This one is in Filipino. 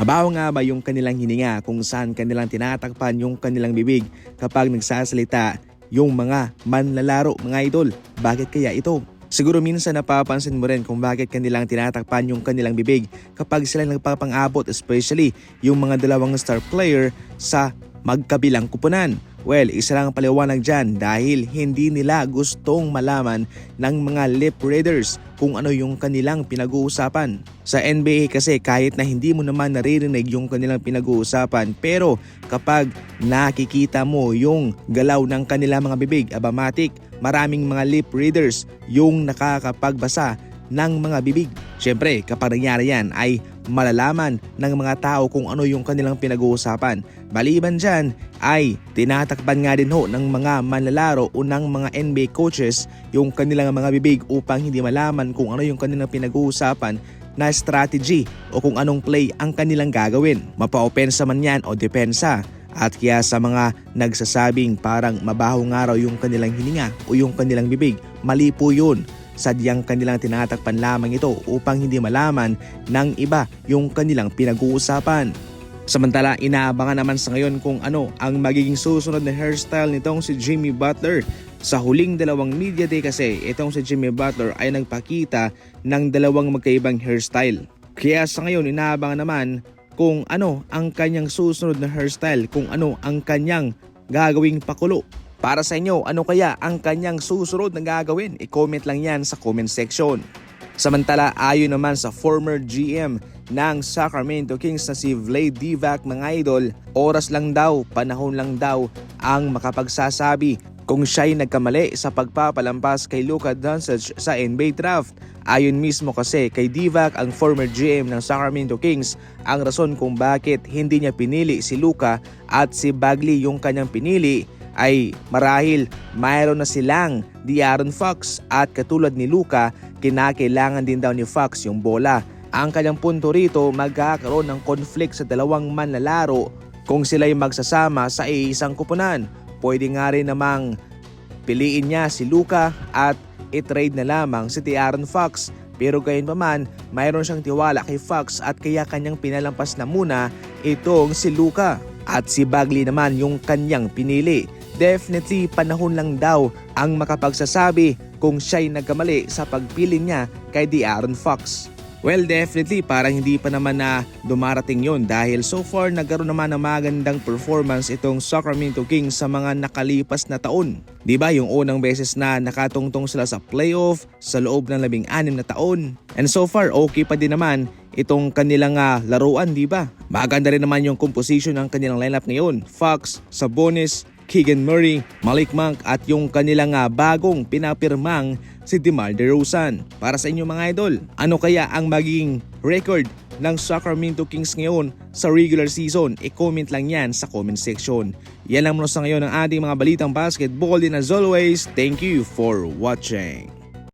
Mabaho nga ba yung kanilang hininga kung saan kanilang tinatakpan yung kanilang bibig kapag nagsasalita yung mga manlalaro mga idol? Bakit kaya ito? Siguro minsan napapansin mo rin kung bakit kanilang tinatakpan yung kanilang bibig kapag sila nagpapang-abot especially yung mga dalawang star player sa magkabilang kupunan. Well, isa lang ang paliwanag dyan dahil hindi nila gustong malaman ng mga lip readers kung ano yung kanilang pinag-uusapan. Sa NBA kasi kahit na hindi mo naman naririnig yung kanilang pinag-uusapan pero kapag nakikita mo yung galaw ng kanilang mga bibig, abamatic, maraming mga lip readers yung nakakapagbasa ng mga bibig. Siyempre, kapag nangyari yan ay malalaman ng mga tao kung ano yung kanilang pinag-uusapan. Baliban dyan ay tinatakpan nga din ho ng mga manlalaro o ng mga NBA coaches yung kanilang mga bibig upang hindi malaman kung ano yung kanilang pinag-uusapan na strategy o kung anong play ang kanilang gagawin. Mapa-opensa man yan o depensa. At kaya sa mga nagsasabing parang mabaho nga raw yung kanilang hininga o yung kanilang bibig, mali po yun sadyang kanilang tinatakpan lamang ito upang hindi malaman ng iba yung kanilang pinag-uusapan. Samantala, inaabangan naman sa ngayon kung ano ang magiging susunod na hairstyle nitong si Jimmy Butler. Sa huling dalawang media day kasi, itong si Jimmy Butler ay nagpakita ng dalawang magkaibang hairstyle. Kaya sa ngayon, inaabangan naman kung ano ang kanyang susunod na hairstyle, kung ano ang kanyang gagawing pakulo para sa inyo, ano kaya ang kanyang susunod na gagawin? I-comment lang yan sa comment section. Samantala, ayon naman sa former GM ng Sacramento Kings na si Vlade Divac mga idol, oras lang daw, panahon lang daw ang makapagsasabi kung siya'y nagkamali sa pagpapalampas kay Luka Doncic sa NBA draft. Ayon mismo kasi kay Divac ang former GM ng Sacramento Kings ang rason kung bakit hindi niya pinili si Luka at si Bagley yung kanyang pinili ay marahil mayroon na silang De'Aaron Fox at katulad ni Luka, kinakailangan din daw ni Fox yung bola. Ang kanyang punto rito, magkakaroon ng conflict sa dalawang manlalaro kung sila'y magsasama sa isang kupunan. Pwede nga rin namang piliin niya si Luka at i-trade na lamang si De'Aaron Fox. Pero gayon pa man, mayroon siyang tiwala kay Fox at kaya kanyang pinalampas na muna itong si Luka. At si Bagley naman yung kanyang pinili. Definitely panahon lang daw ang makapagsasabi kung siya'y nagkamali sa pagpili niya kay De'Aaron Fox. Well, definitely parang hindi pa naman na dumarating yon dahil so far nagkaroon naman ng magandang performance itong Sacramento Kings sa mga nakalipas na taon. Ba yung unang beses na nakatungtong sila sa playoff sa loob ng labing anim na taon. And so far okay pa din naman itong kanilang uh, laruan, di ba? Maganda rin naman yung composition ng kanilang lineup ngayon. Fox, Sabonis, Keegan Murray, Malik Monk at yung kanilang bagong pinapirmang si DeMar DeRozan. Para sa inyo mga idol, ano kaya ang magiging record ng Sacramento Kings ngayon sa regular season? I-comment lang yan sa comment section. Yan lang muna sa ngayon ang ating mga balitang basketball din as always. Thank you for watching.